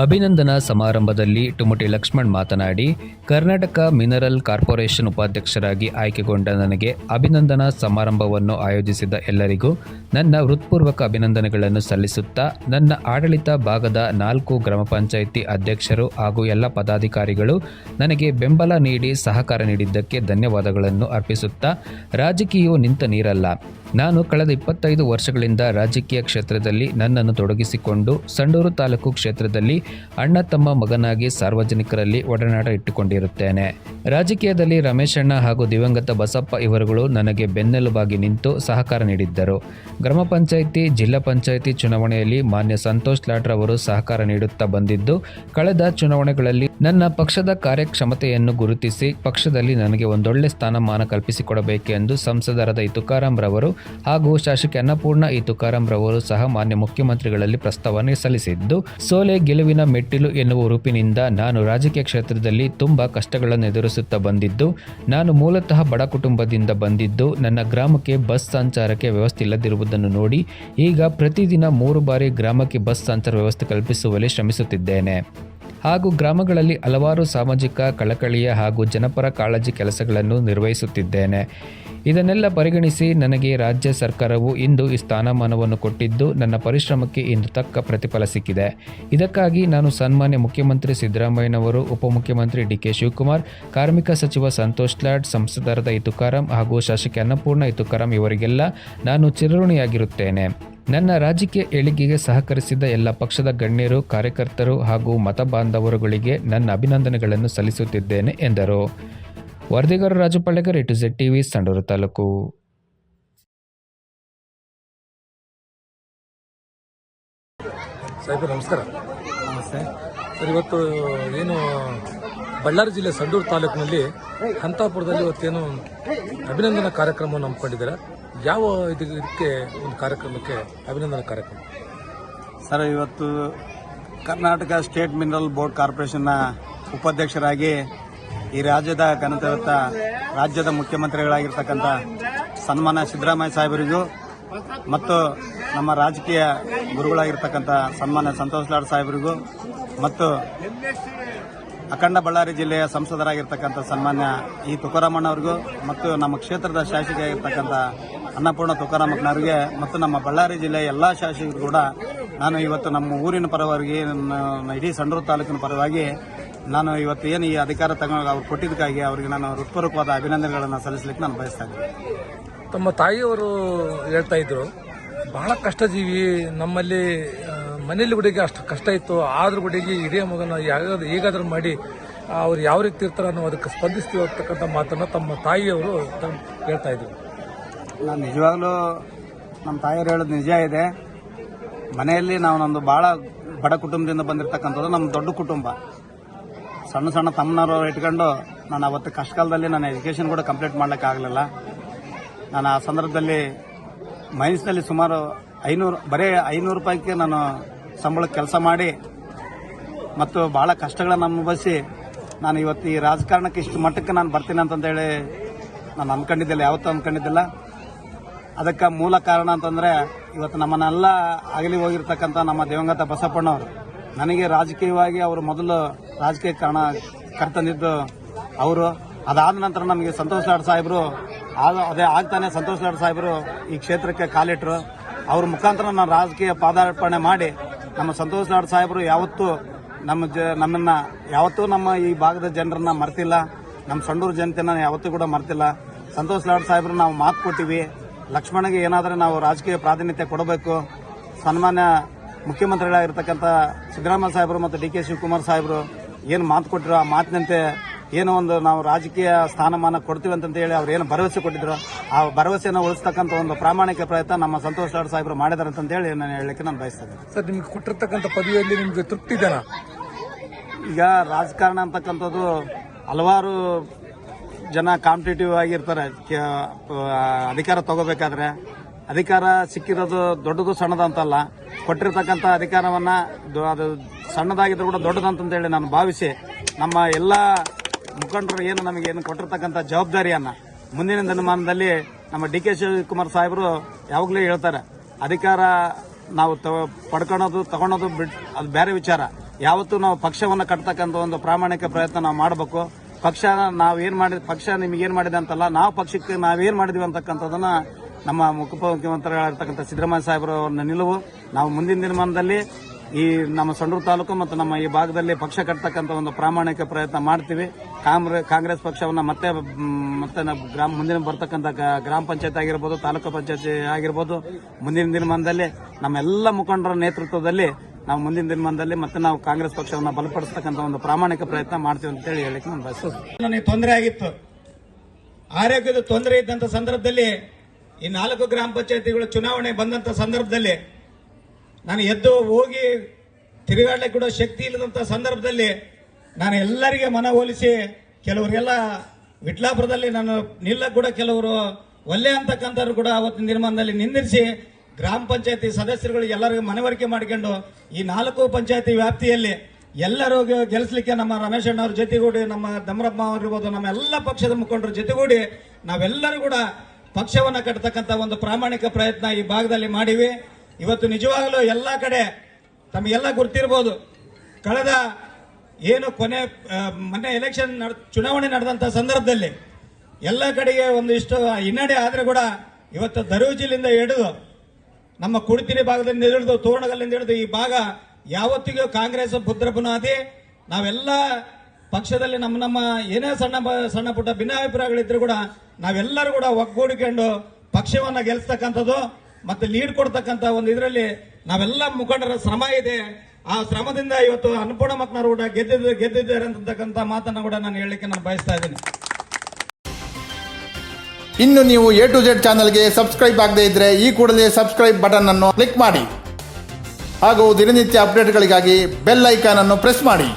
ಅಭಿನಂದನಾ ಸಮಾರಂಭದಲ್ಲಿ ಟುಮಟಿ ಲಕ್ಷ್ಮಣ್ ಮಾತನಾಡಿ, ಕರ್ನಾಟಕ ಮಿನರಲ್ ಕಾರ್ಪೊರೇಷನ್ ಉಪಾಧ್ಯಕ್ಷರಾಗಿ ಆಯ್ಕೆಗೊಂಡ ನನಗೆ ಅಭಿನಂದನಾ ಸಮಾರಂಭವನ್ನು ಆಯೋಜಿಸಿದ ಎಲ್ಲರಿಗೂ ನನ್ನ ಹೃತ್ಪೂರ್ವಕ ಅಭಿನಂದನೆಗಳನ್ನು ಸಲ್ಲಿಸುತ್ತಾ, ನನ್ನ ಆಡಳಿತ ಭಾಗದ ನಾಲ್ಕು ಗ್ರಾಮ ಪಂಚಾಯಿತಿ ಅಧ್ಯಕ್ಷರು ಹಾಗೂ ಎಲ್ಲ ಪದಾಧಿಕಾರಿಗಳು ನನಗೆ ಬೆಂಬಲ ನೀಡಿ ಸಹಕಾರ ನೀಡಿದ್ದಕ್ಕೆ ಧನ್ಯವಾದಗಳನ್ನು ಅರ್ಪಿಸುತ್ತಾ, ರಾಜಕೀಯವು ನಿಂತ ನೀರಲ್ಲ. ನಾನು ಕಳೆದ ಇಪ್ಪತ್ತೈದು ವರ್ಷಗಳಿಂದ ರಾಜಕೀಯ ಕ್ಷೇತ್ರದಲ್ಲಿ ನನ್ನನ್ನು ತೊಡಗಿಸಿಕೊಂಡು ಸಂಡೂರು ತಾಲೂಕು ಕ್ಷೇತ್ರದಲ್ಲಿ ಅಣ್ಣ ತಮ್ಮ ಮಗನಾಗಿ ಸಾರ್ವಜನಿಕರಲ್ಲಿ ಒಡನಾಟ ಇಟ್ಟುಕೊಂಡಿರುತ್ತೇನೆ. ರಾಜಕೀಯದಲ್ಲಿ ರಮೇಶಣ್ಣ ಹಾಗೂ ದಿವಂಗತ ಬಸಪ್ಪ ಇವರುಗಳು ನನಗೆ ಬೆನ್ನೆಲುಬಾಗಿ ನಿಂತು ಸಹಕಾರ ನೀಡಿದ್ದರು. ಗ್ರಾಮ ಪಂಚಾಯಿತಿ, ಜಿಲ್ಲಾ ಪಂಚಾಯಿತಿ ಚುನಾವಣೆಯಲ್ಲಿ ಮಾನ್ಯ ಸಂತೋಷ್ ಲಾಡ್ರ ಅವರು ಸಹಕಾರ ನೀಡುತ್ತಾ ಬಂದಿದ್ದು, ಕಳೆದ ಚುನಾವಣೆಗಳಲ್ಲಿ ನನ್ನ ಪಕ್ಷದ ಕಾರ್ಯಕ್ಷಮತೆಯನ್ನು ಗುರುತಿಸಿ ಪಕ್ಷದಲ್ಲಿ ನನಗೆ ಒಂದೊಳ್ಳೆ ಸ್ಥಾನಮಾನ ಕಲ್ಪಿಸಿಕೊಡಬೇಕೆಂದು ಸಂಸದರಾದ ತುಕಾರಾಂ ರವರು ಹಾಗೂ ಶಾಸಕಿ ಅನ್ನಪೂರ್ಣ ಈ ತುಕಾರಾಂ ರವರು ಸಹ ಮಾನ್ಯ ಮುಖ್ಯಮಂತ್ರಿಗಳಲ್ಲಿ ಪ್ರಸ್ತಾವನೆ ಸಲ್ಲಿಸಿದ್ದು, ಸೋಲೆ ಗೆಲುವಿನ ಮೆಟ್ಟಿಲು ಎನ್ನುವ ರೂಪಿನಿಂದ ನಾನು ರಾಜಕೀಯ ಕ್ಷೇತ್ರದಲ್ಲಿ ತುಂಬಾ ಕಷ್ಟಗಳನ್ನು ಎದುರಿಸುತ್ತಾ ಬಂದಿದ್ದು, ನಾನು ಮೂಲತಃ ಬಡ ಕುಟುಂಬದಿಂದ ಬಂದಿದ್ದು, ನನ್ನ ಗ್ರಾಮಕ್ಕೆ ಬಸ್ ಸಂಚಾರಕ್ಕೆ ವ್ಯವಸ್ಥೆ ಇಲ್ಲದಿರುವುದನ್ನು ನೋಡಿ, ಈಗ ಪ್ರತಿದಿನ ಮೂರು ಬಾರಿ ಗ್ರಾಮಕ್ಕೆ ಬಸ್ ಸಂಚಾರ ವ್ಯವಸ್ಥೆ ಕಲ್ಪಿಸುವಲ್ಲಿ ಶ್ರಮಿಸುತ್ತಿದ್ದೇನೆ. ಹಾಗೂ ಗ್ರಾಮಗಳಲ್ಲಿ ಹಲವಾರು ಸಾಮಾಜಿಕ, ಕಳಕಳಿಯ ಹಾಗೂ ಜನಪರ ಕಾಳಜಿ ಕೆಲಸಗಳನ್ನು ನಿರ್ವಹಿಸುತ್ತಿದ್ದೇನೆ. ಇದನ್ನೆಲ್ಲ ಪರಿಗಣಿಸಿ ನನಗೆ ರಾಜ್ಯ ಸರ್ಕಾರವು ಇಂದು ಈ ಸ್ಥಾನಮಾನವನ್ನು ಕೊಟ್ಟಿದ್ದು ನನ್ನ ಪರಿಶ್ರಮಕ್ಕೆ ಇಂದು ತಕ್ಕ ಪ್ರತಿಫಲ ಸಿಕ್ಕಿದೆ. ಇದಕ್ಕಾಗಿ ನಾನು ಸನ್ಮಾನ್ಯ ಮುಖ್ಯಮಂತ್ರಿ ಸಿದ್ದರಾಮಯ್ಯನವರು, ಉಪಮುಖ್ಯಮಂತ್ರಿ ಡಿ ಕೆ ಶಿವಕುಮಾರ್, ಕಾರ್ಮಿಕ ಸಚಿವ ಸಂತೋಷ್ ಲಾಡ್, ಸಂಸದರಾದ ಇತುಕಾರಂ ಹಾಗೂ ಶಾಸಕಿ ಅನ್ನಪೂರ್ಣ ಇತುಕಾರಂ ತುಕಾರಾಂ ಇವರಿಗೆಲ್ಲ ನಾನು ಚಿರಋಣಿಯಾಗಿರುತ್ತೇನೆ. ನನ್ನ ರಾಜಕೀಯ ಏಳಿಗೆಗೆ ಸಹಕರಿಸಿದ ಎಲ್ಲ ಪಕ್ಷದ ಗಣ್ಯರು ಕಾರ್ಯಕರ್ತರು ಹಾಗೂ ಮತ ಬಾಂಧವರುಗಳಿಗೆ ನನ್ನ ಅಭಿನಂದನೆಗಳನ್ನು ಸಲ್ಲಿಸುತ್ತಿದ್ದೇನೆ ಎಂದರು. ವರದಿಗಾರ Raju A to Z TV Sandur taluk. ನಮಸ್ಕಾರ. ನಮಸ್ತೆ. ಸರ್, ಇವತ್ತು ಏನು ಬಳ್ಳಾರಿ ಜಿಲ್ಲೆ ಸಂಡೂರು ತಾಲೂಕಿನಲ್ಲಿ ಹಂತಾಪುರದಲ್ಲಿ ಇವತ್ತೇನು ಅಭಿನಂದನಾ ಕಾರ್ಯಕ್ರಮವನ್ನು ಹಮ್ಮಿಕೊಂಡಿದ್ದಾರೆ. ಯಾವ ಇದು ಇದಕ್ಕೆ ಒಂದು ಕಾರ್ಯಕ್ರಮಕ್ಕೆ ಅಭಿನಂದನಾ ಕಾರ್ಯಕ್ರಮ? ಸರ್, ಇವತ್ತು ಕರ್ನಾಟಕ ಸ್ಟೇಟ್ ಮಿನರಲ್ ಬೋರ್ಡ್ ಕಾರ್ಪೊರೇಷನ್ನ ಉಪಾಧ್ಯಕ್ಷರಾಗಿ ಈ ರಾಜ್ಯದ ಘನತೆಯುತ ರಾಜ್ಯದ ಮುಖ್ಯಮಂತ್ರಿಗಳಾಗಿರ್ತಕ್ಕಂಥ ಸನ್ಮಾನ ಸಿದ್ದರಾಮಯ್ಯ ಸಾಹೇಬರಿಗೂ ಮತ್ತು ನಮ್ಮ ರಾಜಕೀಯ ಗುರುಗಳಾಗಿರ್ತಕ್ಕಂಥ ಸನ್ಮಾನ ಸಂತೋಷ್ ಲಾಡ್ ಸಾಹೇಬರಿಗೂ ಮತ್ತು ಅಖಂಡ ಬಳ್ಳಾರಿ ಜಿಲ್ಲೆಯ ಸಂಸದರಾಗಿರ್ತಕ್ಕಂಥ ಸನ್ಮಾನ್ಯ ಈ ತುಕಾರಾಮಣ್ಣವ್ರಿಗೂ ಮತ್ತು ನಮ್ಮ ಕ್ಷೇತ್ರದ ಶಾಸಕಿಯಾಗಿರ್ತಕ್ಕಂಥ ಅನ್ನಪೂರ್ಣ ತುಕಾರಾಮಣ್ಣವ್ರಿಗೆ ಮತ್ತು ನಮ್ಮ ಬಳ್ಳಾರಿ ಜಿಲ್ಲೆಯ ಎಲ್ಲ ಶಾಸಕರು ಕೂಡ ನಾನು ಇವತ್ತು ನಮ್ಮ ಊರಿನ ಪರವಾಗಿ, ನನ್ನ ಇಡೀ ಸಂಡೂರು ತಾಲೂಕಿನ ಪರವಾಗಿ ನಾನು ಇವತ್ತು ಏನು ಈ ಅಧಿಕಾರ ತಗೊಂಡು ಅವ್ರು ಕೊಟ್ಟಿದ್ದಕ್ಕಾಗಿ ಅವರಿಗೆ ನಾನು ಹೃತ್ಪೂರ್ವಕವಾದ ಅಭಿನಂದನೆಗಳನ್ನು ಸಲ್ಲಿಸಲಿಕ್ಕೆ ನಾನು ಬಯಸ್ತಾ ತಮ್ಮ ತಾಯಿಯವರು ಹೇಳ್ತಾ ಇದ್ರು, ಬಹಳ ಕಷ್ಟಜೀವಿ ನಮ್ಮಲ್ಲಿ ಮನೇಲಿ ಹುಡುಗಿ ಅಷ್ಟು ಕಷ್ಟ ಇತ್ತು, ಆದ್ರೂ ಹುಡುಗಿ ಹಿರಿಯ ಮಗನ ಯಾವ್ದು ಹೇಗಾದ್ರೂ ಮಾಡಿ, ಅವ್ರು ಯಾವ ರೀತಿ ಇರ್ತಾರೆ ಅನ್ನೋ ಅದಕ್ಕೆ ಸ್ಪಂದಿಸ್ತೀವಿ ಅಂತಕ್ಕಂಥ ಮಾತನ್ನ ತಮ್ಮ ತಾಯಿಯವರು ಹೇಳ್ತಾ ಇದ್ರು. ನಾನು ನಿಜವಾಗ್ಲೂ ನಮ್ಮ ತಾಯಿಯವರು ಹೇಳೋದು ನಿಜ ಇದೆ. ಮನೆಯಲ್ಲಿ ನಾವು ನಮ್ಮದು ಭಾಳ ಬಡ ಕುಟುಂಬದಿಂದ ಬಂದಿರತಕ್ಕಂಥದ್ದು ನಮ್ಮ ದೊಡ್ಡ ಕುಟುಂಬ. ಸಣ್ಣ ಸಣ್ಣ ತಮ್ಮನವರು ಇಟ್ಕೊಂಡು ನಾನು ಅವತ್ತು ಕಷ್ಟಕಾಲದಲ್ಲಿ ನನ್ನ ಎಜುಕೇಷನ್ ಕೂಡ ಕಂಪ್ಲೀಟ್ ಮಾಡ್ಲಿಕ್ಕೆ ಆಗಲಿಲ್ಲ. ನಾನು ಆ ಸಂದರ್ಭದಲ್ಲಿ ಮೈನ್ಸ್ನಲ್ಲಿ ಸುಮಾರು ಐನೂರು, ಬರೀ ಐನೂರು ರೂಪಾಯಿಗೆ ನಾನು ಸಂಬಳಕ್ಕೆ ಕೆಲಸ ಮಾಡಿ ಮತ್ತು ಭಾಳ ಕಷ್ಟಗಳನ್ನು ಅನುಭವಿಸಿ ನಾನು ಇವತ್ತು ಈ ರಾಜಕಾರಣಕ್ಕೆ ಇಷ್ಟು ಮಟ್ಟಕ್ಕೆ ನಾನು ಬರ್ತೀನಿ ಅಂತಂದೇಳಿ ನಾನು ಅಂದ್ಕೊಂಡಿದ್ದಿಲ್ಲ ಯಾವತ್ತೂ ಅಂದ್ಕೊಂಡಿದ್ದಿಲ್ಲ ಅದಕ್ಕೆ ಮೂಲ ಕಾರಣ ಅಂತಂದರೆ ಇವತ್ತು ನಮ್ಮನ್ನೆಲ್ಲ ಅಗಲಿ ಹೋಗಿರ್ತಕ್ಕಂಥ ನಮ್ಮ ದಿವಂಗತ ಬಸಪ್ಪಣ್ಣವರು ನನಗೆ ರಾಜಕೀಯವಾಗಿ ಅವರು ಮೊದಲು ರಾಜಕೀಯ ಕಾರಣ ಕರ್ತಂದಿದ್ದು ಅವರು. ಅದಾದ ನಂತರ ನಮಗೆ ಸಂತೋಷ್ ಲಾಡ್ ಸಾಹೇಬರು ಅದೇ ಆಗ್ತಾನೆ ಸಂತೋಷ್ ಲಾಡ್ ಸಾಹೇಬರು ಈ ಕ್ಷೇತ್ರಕ್ಕೆ ಕಾಲಿಟ್ಟರು ಅವ್ರ ಮುಖಾಂತರ ನಾನು ರಾಜಕೀಯ ಪಾದಾರ್ಪಣೆ ಮಾಡಿ ನಮ್ಮ ಸಂತೋಷ್ ನಾಡ್ ಸಾಹೇಬರು ಯಾವತ್ತೂ ನಮ್ಮ ಜ ನಮ್ಮನ್ನ ಯಾವತ್ತೂ ನಮ್ಮ ಈ ಭಾಗದ ಜನರನ್ನ ಮರ್ತಿಲ್ಲ. ನಮ್ಮ ಸಂಡೂರು ಜನತೆನ ಯಾವತ್ತೂ ಕೂಡ ಮರ್ತಿಲ್ಲ. ಸಂತೋಷ್ ಲಾಡ್ ಸಾಹೇಬರು, ನಾವು ಮಾತು ಕೊಟ್ಟಿವಿ ಲಕ್ಷ್ಮಣಗೆ ಏನಾದರೂ ನಾವು ರಾಜಕೀಯ ಪ್ರಾಧಾನ್ಯತೆ ಕೊಡಬೇಕು. ಸನ್ಮಾನ್ಯ ಮುಖ್ಯಮಂತ್ರಿಗಳಾಗಿರ್ತಕ್ಕಂಥ ಸಿದ್ದರಾಮಯ್ಯ ಸಾಹೇಬರು ಮತ್ತು ಡಿ ಕೆ ಶಿವಕುಮಾರ್ ಸಾಹೇಬರು, ಏನು ಮಾತು ಕೊಟ್ಟಿರೋ ಆ ಮಾತಿನಂತೆ ಏನೋ ಒಂದು ನಾವು ರಾಜಕೀಯ ಸ್ಥಾನಮಾನ ಕೊಡ್ತೀವಿ ಅಂತ ಹೇಳಿ ಅವ್ರು ಏನು ಭರವಸೆ ಕೊಟ್ಟಿದ್ರು ಆ ಭರವಸೆಯನ್ನು ಉಳಿಸ್ತಕ್ಕಂಥ ಒಂದು ಪ್ರಾಮಾಣಿಕ ಪ್ರಯತ್ನ ನಮ್ಮ ಸಂತೋಷ್ ಲಾಡ್ ಸಾಹೇಬರು ಮಾಡಿದಾರೆ ಅಂತ ಹೇಳಿ ನಾನು ಹೇಳಲಿಕ್ಕೆ ನಾನು ಬಯಸ್ತೇನೆ ಸರ್ ನಿಮ್ಗೆ ಕೊಟ್ಟಿರ್ತಕ್ಕಂಥ ಪದವಿಯಲ್ಲಿ ನಿಮ್ಗೆ ತೃಪ್ತಿ ಈಗ ರಾಜಕಾರಣ ಅಂತಕ್ಕಂಥದ್ದು ಹಲವಾರು ಜನ ಕಾಂಪಿಟೇಟಿವ್ ಆಗಿರ್ತಾರೆ. ಅಧಿಕಾರ ತಗೋಬೇಕಾದ್ರೆ. ಅಧಿಕಾರ ಸಿಕ್ಕಿರೋದು ದೊಡ್ಡದು ಸಣ್ಣದು ಅಂತಲ್ಲ ಕೊಟ್ಟಿರ್ತಕ್ಕಂಥ ಅಧಿಕಾರವನ್ನ ಅದು ಸಣ್ಣದಾಗಿದ್ರು ಕೂಡ ದೊಡ್ಡದಂತಂತೇಳಿ ನಾನು ಭಾವಿಸಿ ನಮ್ಮ ಎಲ್ಲ ಮುಖಂಡರು ಏನು ನಮಗೆ ಏನು ಕೊಟ್ಟಿರ್ತಕ್ಕಂಥ ಜವಾಬ್ದಾರಿಯನ್ನ ಮುಂದಿನ ದಿನಮಾನದಲ್ಲಿ ನಮ್ಮ ಡಿ ಕೆ ಶಿವಕುಮಾರ್ ಸಾಹೇಬರು ಯಾವಾಗಲೂ ಹೇಳ್ತಾರೆ. ಅಧಿಕಾರ ನಾವು ತ- ಪಡ್ಕೊಳೋದು, ತಗೊಳೋದು ಬಿಟ್, ಅದು ಬೇರೆ ವಿಚಾರ. ಯಾವತ್ತೂ ನಾವು ಪಕ್ಷವನ್ನು ಕಟ್ತಕ್ಕಂಥ ಒಂದು ಪ್ರಾಮಾಣಿಕ ಪ್ರಯತ್ನ ನಾವು ಮಾಡಬೇಕು. ಪಕ್ಷ ಏನು ಮಾಡಿದ, ಪಕ್ಷ ನಿಮಗೇನು ಮಾಡಿದೆ ಅಂತಲ್ಲ, ನಾವು ಪಕ್ಷಕ್ಕೆ ನಾವೇನು ಮಾಡಿದ್ವಿ ಅಂತಕ್ಕಂಥದ್ದನ್ನು ನಮ್ಮ ಮುಖ್ಯಮಂತ್ರಿಗಳಿರ್ತಕ್ಕಂಥ ಸಿದ್ದರಾಮಯ್ಯ ಸಾಹೇಬರ ನಿಲುವು ನಾವು ಮುಂದಿನ ದಿನಮಾನದಲ್ಲಿ ಈ ನಮ್ಮ ಸಂಡೂರು ತಾಲೂಕು ಮತ್ತು ನಮ್ಮ ಈ ಭಾಗದಲ್ಲಿ ಪಕ್ಷ ಕಟ್ಟತಕ್ಕಂಥ ಒಂದು ಪ್ರಾಮಾಣಿಕ ಪ್ರಯತ್ನ ಮಾಡ್ತೀವಿ. ಕಾಂಗ್ರೆ- ಕಾಂಗ್ರೆಸ್ ಪಕ್ಷವನ್ನು ಮತ್ತೆ ಮತ್ತೆ ಗ್ರಾಮ, ಮುಂದಿನ ಬರ್ತಕ್ಕಂಥ ಗ್ರಾಮ ಪಂಚಾಯತ್ ಆಗಿರ್ಬೋದು, ತಾಲೂಕು ಪಂಚಾಯತ್ ಆಗಿರ್ಬೋದು, ಮುಂದಿನ ದಿನಮಾನದಲ್ಲಿ ನಮ್ಮೆಲ್ಲ ಮುಖಂಡರ ನೇತೃತ್ವದಲ್ಲಿ ನಾವು ಮುಂದಿನ ದಿನಮಾನದಲ್ಲಿ ಮತ್ತೆ ನಾವು ಕಾಂಗ್ರೆಸ್ ಪಕ್ಷವನ್ನು ಬಲಪಡಿಸ್ತಕ್ಕಂಥ ಒಂದು ಪ್ರಾಮಾಣಿಕ ಪ್ರಯತ್ನ ಮಾಡ್ತೀವಿ ಅಂತ ಹೇಳಿ ಹೇಳಿಕ್ಕೆ ನಾನು ನನಗೆ ತೊಂದರೆ ಆಗಿತ್ತು. ಆರೋಗ್ಯದ ತೊಂದರೆ ಇದ್ದಂಥ ಸಂದರ್ಭದಲ್ಲಿ ಈ ನಾಲ್ಕು ಗ್ರಾಮ ಪಂಚಾಯತಿಗಳು ಚುನಾವಣೆ ಬಂದಂತ ಸಂದರ್ಭದಲ್ಲಿ ನಾನು ಎದ್ದು ಹೋಗಿ ತಿರುಗಾಡ್ಲಿಕ್ಕೆ ಕೂಡ ಶಕ್ತಿ ಇಲ್ಲದಂಥ ಸಂದರ್ಭದಲ್ಲಿ ನಾನು ಎಲ್ಲರಿಗೆ ಮನವೊಲಿಸಿ ಕೆಲವರಿಗೆಲ್ಲ ವಿಟ್ಲಾಪುರದಲ್ಲಿ ನಾನು ನಿಲ್ಲಕ್ಕೆ ಕೂಡ ಕೆಲವರು ಒಲ್ಲೆ ಅಂತಕ್ಕಂಥವ್ರು ಕೂಡ ಅವತ್ತಿನ ನಿರ್ಮಾಣದಲ್ಲಿ ನಿಂದಿರಿಸಿ ಗ್ರಾಮ ಪಂಚಾಯತಿ ಸದಸ್ಯರುಗಳಿಗೆ ಎಲ್ಲರಿಗೂ ಮನವರಿಕೆ ಮಾಡಿಕೊಂಡು ಈ ನಾಲ್ಕು ಪಂಚಾಯತಿ ವ್ಯಾಪ್ತಿಯಲ್ಲಿ ಎಲ್ಲರೂ ಗೆಲ್ಲಿಸಲಿಕ್ಕೆ ನಮ್ಮ ರಮೇಶ್ ಅಣ್ಣ ಅವ್ರ ಜೊತೆಗೂಡಿ, ನಮ್ಮ ದಮರಪ್ಪ ಅವರಿರ್ಬೋದು, ನಮ್ಮ ಎಲ್ಲ ಪಕ್ಷದ ಮುಖಂಡರ ಜೊತೆಗೂಡಿ ನಾವೆಲ್ಲರೂ ಕೂಡ ಪಕ್ಷವನ್ನು ಕಟ್ಟತಕ್ಕಂಥ ಒಂದು ಪ್ರಾಮಾಣಿಕ ಪ್ರಯತ್ನ ಈ ಭಾಗದಲ್ಲಿ ಮಾಡಿವಿ. ಇವತ್ತು ನಿಜವಾಗಲೂ ಎಲ್ಲ ಕಡೆ ತಮಗೆಲ್ಲ ಗೊತ್ತಿರ್ಬೋದು. ಕಳೆದ ಏನು ಕೊನೆ ಮೊನ್ನೆ ಎಲೆಕ್ಷನ್ ಚುನಾವಣೆ ನಡೆದಂಥ ಸಂದರ್ಭದಲ್ಲಿ ಎಲ್ಲ ಕಡೆಗೆ ಒಂದಿಷ್ಟು ಹಿನ್ನಡೆ ಆದ್ರೆ ಕೂಡ ಇವತ್ತು ದರೂಜಿಲಿಂದ ಹಿಡಿದು ನಮ್ಮ ಕುಡಿತಿರಿ ಭಾಗದಿಂದ ಹಿಡಿದು ತೋರಣಗಲ್ಲಿಂದ ಹಿಡಿದು ಈ ಭಾಗ ಯಾವತ್ತಿಗೂ ಕಾಂಗ್ರೆಸ್ ಭದ್ರ ನಾವೆಲ್ಲ ಪಕ್ಷದಲ್ಲಿ ನಮ್ಮ ನಮ್ಮ ಏನೇ ಸಣ್ಣ ಸಣ್ಣ ಪುಟ್ಟ ಭಿನ್ನಾಭಿಪ್ರಾಯಗಳಿದ್ರು ಕೂಡ ನಾವೆಲ್ಲರೂ ಕೂಡ ಒಗ್ಗೂಡಿಕೊಂಡು ಪಕ್ಷವನ್ನ ಗೆಲ್ಸ್ತಕ್ಕಂಥದ್ದು. ಮತ್ತೆ ಲೀಡ್ ಕೊಡ್ತಕ್ಕಂತ ಒಂದು ಇದರಲ್ಲಿ ನಾವೆಲ್ಲ ಮುಖಂಡರ ಶ್ರಮ ಇದೆ. ಆ ಶ್ರಮದಿಂದ ಇವತ್ತು ಅನ್ನಪೂರ್ಣ ಮಕ್ಕನವರು ಕೂಡ ಗೆದ್ದಿದ್ದು ಗೆದ್ದಿದ್ದಾರೆ ಅಂತಕ್ಕಂಥ ಮಾತನ್ನು ಕೂಡ ನಾನು ಹೇಳಲಿಕ್ಕೆ ನಾನು ಬಯಸ್ತಾ ಇದ್ದೀನಿ. ಇನ್ನು ನೀವು ಎ ಟು ಜೆಡ್ ಚಾನಲ್ಗೆ ಸಬ್ಸ್ಕ್ರೈಬ್ ಆಗದೇ ಇದ್ದರೆ ಈ ಕೂಡಲೇ ಸಬ್ಸ್ಕ್ರೈಬ್ ಬಟನ್ ಅನ್ನು ಕ್ಲಿಕ್ ಮಾಡಿ. ಹಾಗೂ ದಿನನಿತ್ಯ ಅಪ್ಡೇಟ್ಗಳಿಗಾಗಿ ಬೆಲ್ ಐಕಾನ್ ಅನ್ನು ಪ್ರೆಸ್ ಮಾಡಿ.